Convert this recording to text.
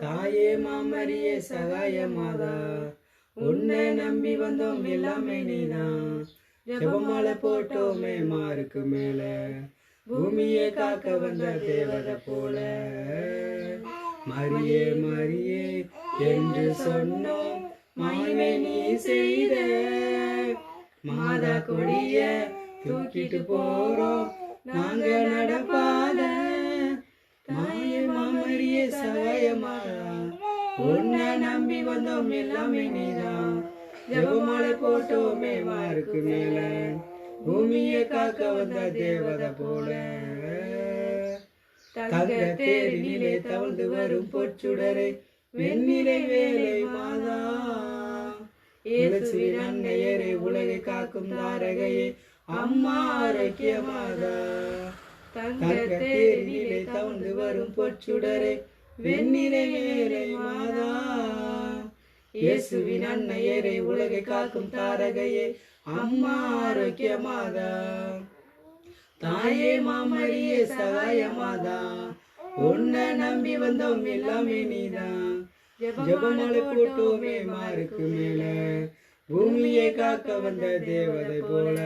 தாயே மாமரியே சகாய மாதா உன்னை நம்பி வந்தோம் எல்லாமே நீதான் ஜெபமாலை போட்டோமே மாருக்கு மேல பூமியை காக்க வந்த தேவதை போல. மரியே மரியே என்று சொன்னோம் மாய்மை நீ செய்த. மாதா கொடிய தூக்கிட்டு போறோம் நாங்க நடப்பாத உன்னை நம்பி வந்தோம் எல்லாமே நீதான் ஜெபமாலை போட்டோமே மாருக்கு மேல. பூமியை காக்க வந்த தேவதை போல. தங்க தேரினிலே தவழ்ந்து வரும் பொற்சுடரை வெண்ணிலை வேலை மாதா. இயேசுவின் அன்னையரே உலகை காக்கும் தாரகையே அம்மா ஆரோக்கிய மாதா. தங்க தேரினிலே தவழ்ந்து வரும் பொற்சுடரை வெண்ணிலை வேலை மாதா. இயேசுவின் அன்னையரை உலகை காக்கும் தாரகையே அம்மா ஆரோக்கிய மாதா தாயே மாமரியே சகாய மாதா உன்னை நம்பி வந்தோம் எல்லாமே நீதான் ஜபமலை போட்டோமே மாருக்கு மேல. பூமியை காக்க வந்த தேவதை போல.